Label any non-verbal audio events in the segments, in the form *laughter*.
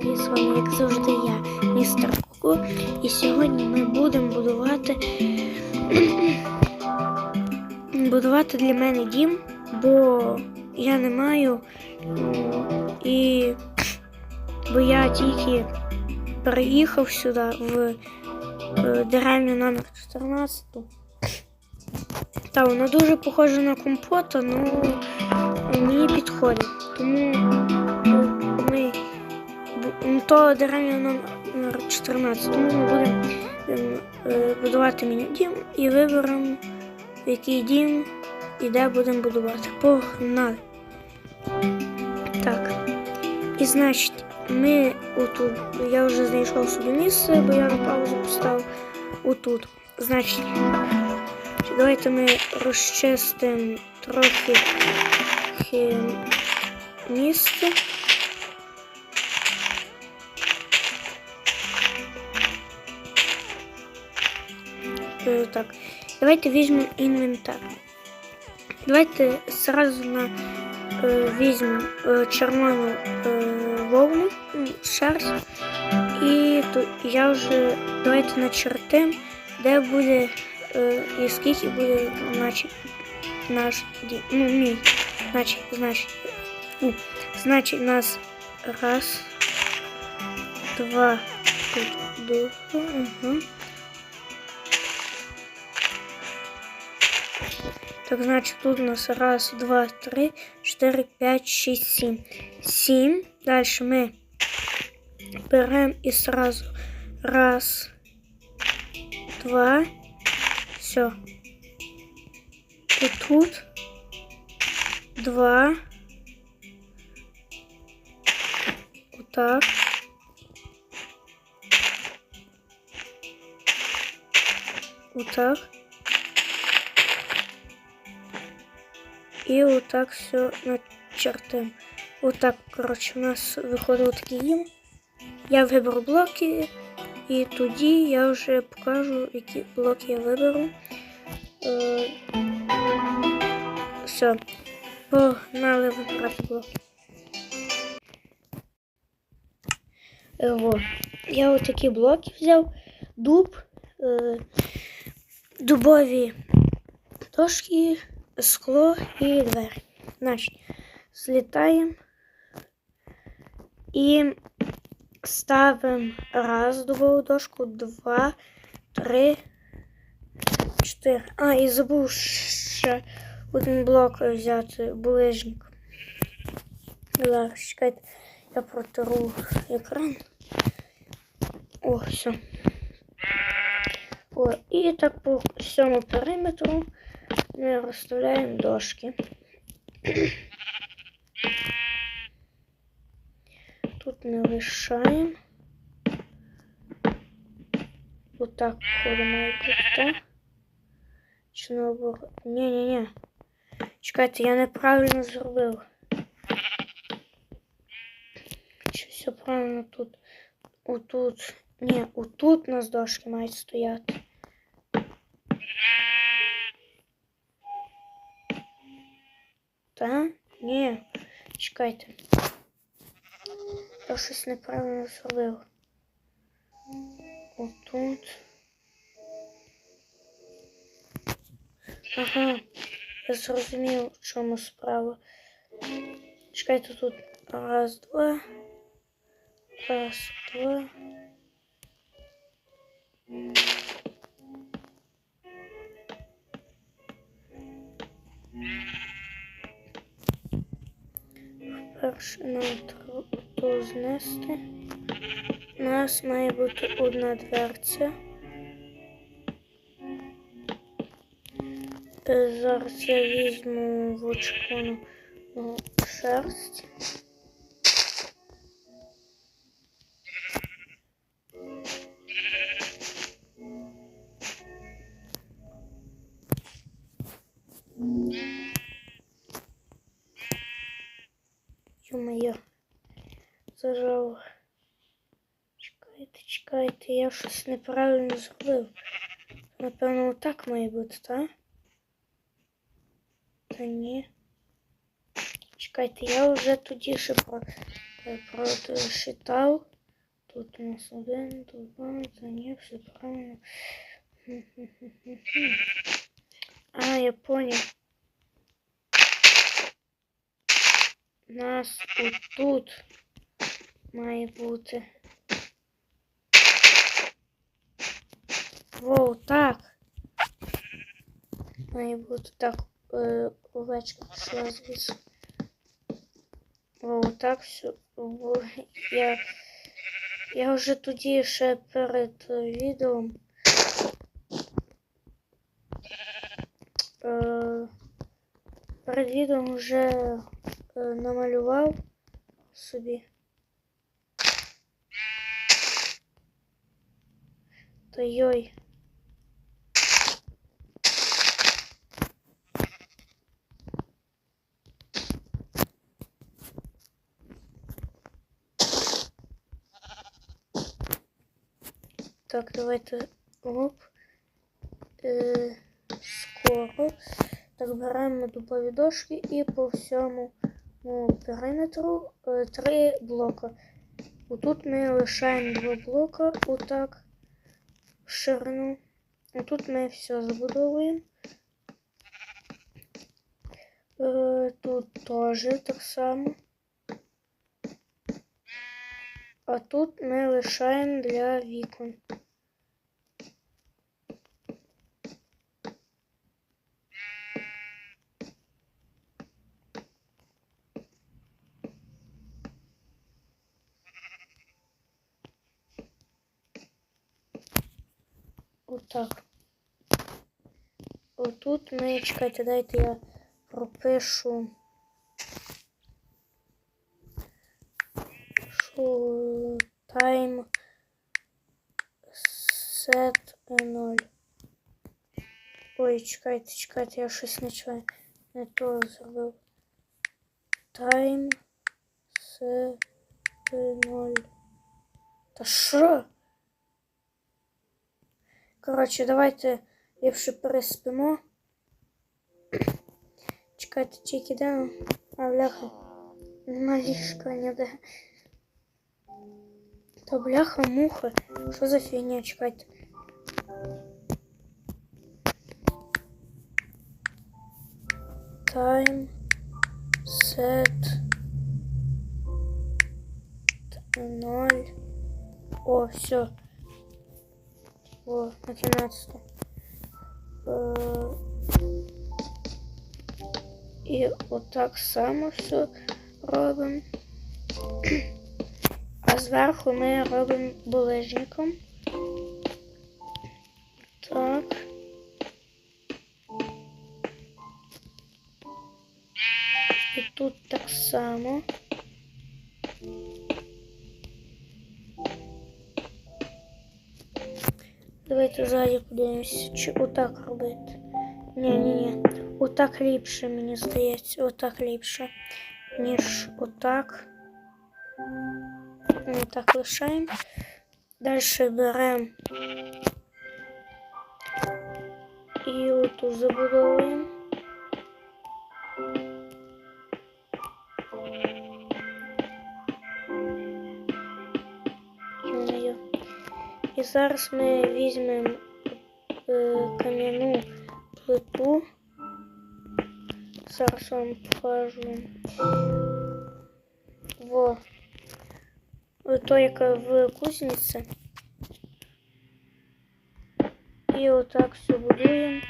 І з вами, як завжди, я, містер Куку. І сьогодні ми будемо будувати *clears throat* будувати для мене дім, бо я не маю і бо я тільки переїхав сюди в е, деревню номер 14. Та вона дуже похожа на компота, але мені підходить. Тому ну, то деревня номер 14. Тому ми будемо ем, е, будувати міні-дім і виберемо, який дім і де будемо будувати. Погнали. Так. І значить, ми отут. Я вже знайшов собі місце, бо я на паузу поставив отут. Значить, давайте ми розчистимо трохи місце. Так, давайте візьмемо інвентар. Давайте сразу на е, візьмемо е, червону е, вовну, м, шерсть. І тут я вже давайте начертим, де буде е, і скільки буде значить, наш дім. Ну, мій. Значить, значить, у, значить, нас раз, два, тут, друга, угу. Так, значит, тут у нас раз, два, три, четыре, пять, шесть, семь. Семь. Дальше мы берем и сразу раз, два, все. И тут два. Вот так. І отак все начертим. Отак, коротше, у нас виходить такий дім. Я виберу блоки, і тоді я вже покажу, які блоки я виберу. Е, все, погнали вибирати блоки. Е, во. Я отакі блоки взяв, дуб, е, дубові дошки, скло і двері. Значить, злітаємо і ставимо раз дубову дошку, два, три, чотири. А, і забув ще один блок взяти, булижник. Зараз, чекайте, я протру екран. О, все. О, і так по всьому периметру ми розставляємо дошки. Тут не лишаємо. Отак походу має бути, так? Чи наоборот? Ні-ні-ні. Чекайте, я неправильно зробив. Чи все правильно тут? Отут. Ні, отут у нас дошки мають стояти. Ні. Чекайте. Я щось неправильно зробив. Отут. Ага. Я зрозумів, в чому справа. Чекайте тут. Раз, два. Раз, два. Перше нам треба знести. У нас має бути одна дверця. Зараз я візьму в червону ну, шерсть. Ё-моё. Зажав. Чекайте, чекайте, я щось неправильно зробив. Напевно, отак має бути, так? Та ні. Чекайте, я вже тоді ще про, е, прочитав. Тут у нас один, тут два, це ні, все правильно. Хм-хм-хм-хм-хм. А, я поняв. У нас отут Має бути. Воу, так. Має бути так. Е, овечка пішла звідси. Воу, так все. Я, я вже тоді ще перед відео. Е, перед відео вже е, намалював собі. Та йой. Так, давайте оп. Е, скоро. Так, беремо дубові дошки і по всьому ну, периметру е, три блока. Отут ми лишаємо два блока, отак, ширину. тут ми все забудовуємо. Е, тут теж так само. А тут ми лишаємо для вікон. Отак. Отут ми, чекайте, дайте я пропишу. Що time set 0. Ой, чекайте, чекайте, я щось не чую. Не то зробив. Time set 0. Та що? Коротше, давайте ліпше переспимо. Чекайте, тільки де. А бляха. Нема ліжка ніде. Та бляха муха. Що за фігня? Чекайте. Time set 0. О, все. О, наконец-то. Е, І отак само все робимо. *clears throat* А зверху ми робимо булежником. ззаді подивимось, чи отак робити. Ні, ні, ні. Отак ліпше, мені здається. Отак ліпше, ніж отак. Ми так лишаємо. Далі беремо і оту забудовуємо. І зараз ми візьмемо е, кам'яну плиту. Зараз вам покажу. Во. То, яка в кузниці. І отак все будуємо.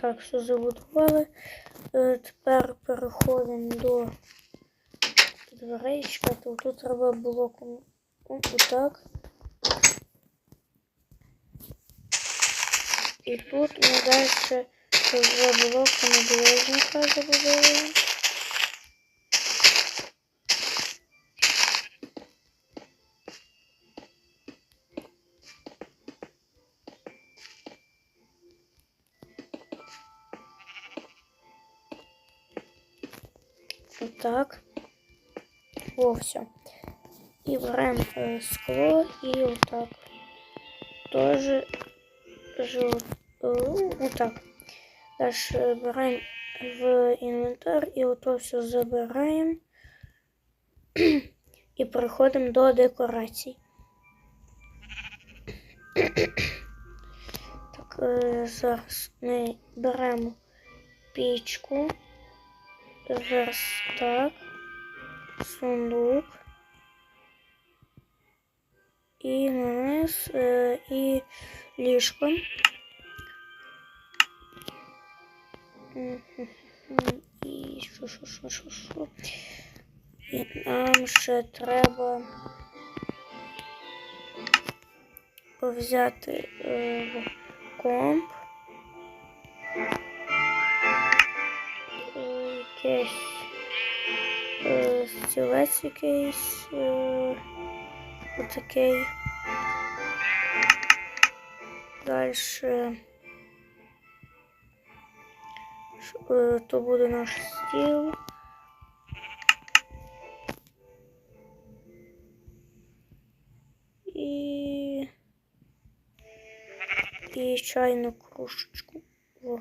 Так все забудували. Е, Тепер переходимо до дверей. Чекайте, тут треба блоком отак. І тут ми далі вже блоками білежника забудовуємо. Отак. О, все. І беремо е, скло і отак. Тоже жу, ну так. Далі беремо в інвентар і ото все забираємо. І переходимо до декорацій. Так, е, зараз ми беремо пічку, верстак, сундук і наниз, е, і ліжко. І що, що, що, що, що. І нам ще треба взяти е, комп. Якийсь е, стілець якийсь. Е, отакий. Далі. Е, то буде наш стіл. І... Чайну кружечку. Во.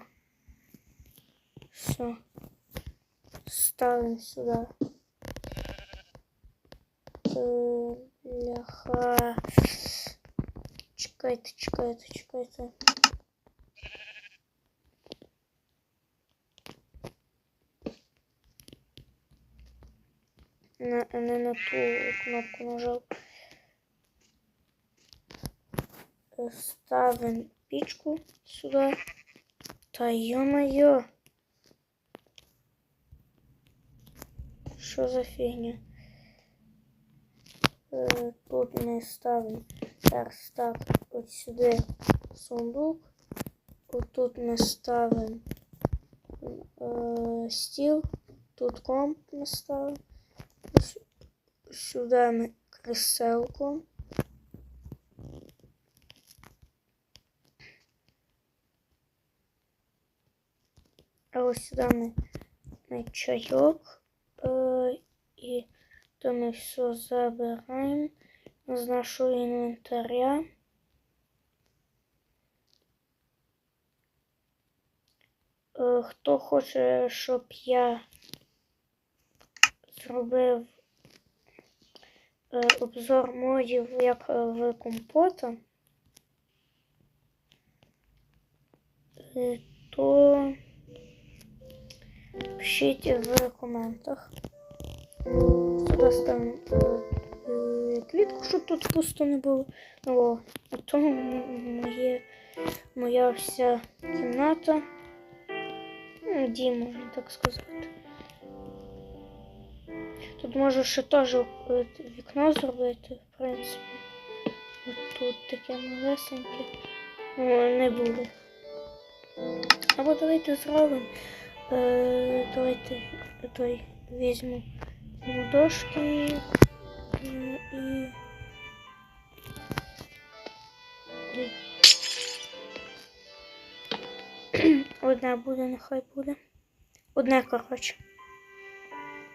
Все. Ставим сюда. Бляха. Чекайте, чекайте, чекайте. На, не на ту кнопку нажав. Е, Ставим пічку сюди. Та ё-моё. Що за фігня? Е, Тут ми ставимо верстак от сюди сундук. Отут ми ставимо е, стіл, тут комп ми ставимо. С- Сюди ми креселку. А ось сюди ми чайок. Е, і то ми все забираємо з нашого інвентаря. Е, Хто хоче, щоб я зробив е, обзор модів як в компота, то пишіть в коментах. Сюди ставимо е, квітку, щоб тут пусто не було. О, а то моє, моя вся кімната. Ну, дім, можна так сказати. Тут можу ще теж е, вікно зробити, в принципі. От тут таке малесеньке. Не буде. Або давайте зробимо. Е, давайте той візьму дошки е, і. Одна буде, нехай буде. Одне, коротше.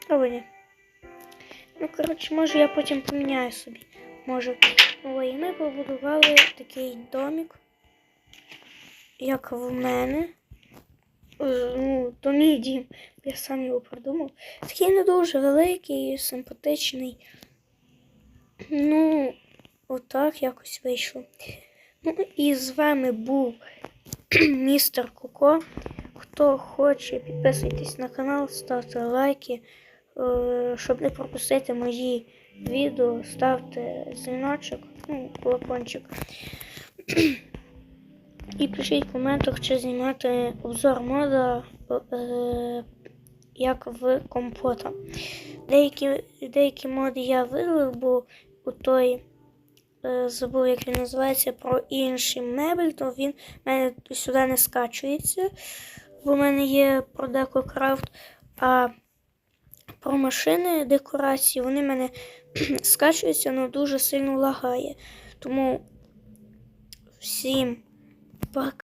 Або ні. Ну, коротше, може я потім поміняю собі. Може. Ой, ми побудували такий домик, як в мене. Ну, то мій дім. Я сам його придумав. Такий не дуже великий, симпатичний. Ну, отак якось вийшло. Ну і з вами був *clears throat* містер Коко. Хто хоче, підписуйтесь на канал, ставте лайки. Е, Щоб не пропустити мої відео, ставте дзвіночок, ну, колокольчик. *clears throat* І пишіть в коментах, чи знімати обзор мода е, як в компота. Деякі, деякі моди я видалив, бо у той е, забув, як він називається, про інший мебель, то він мене сюди не скачується, бо в мене є про декокрафт, а про машини декорації вони в мене *clears throat* скачуються, але дуже сильно лагає. Тому всім fuck?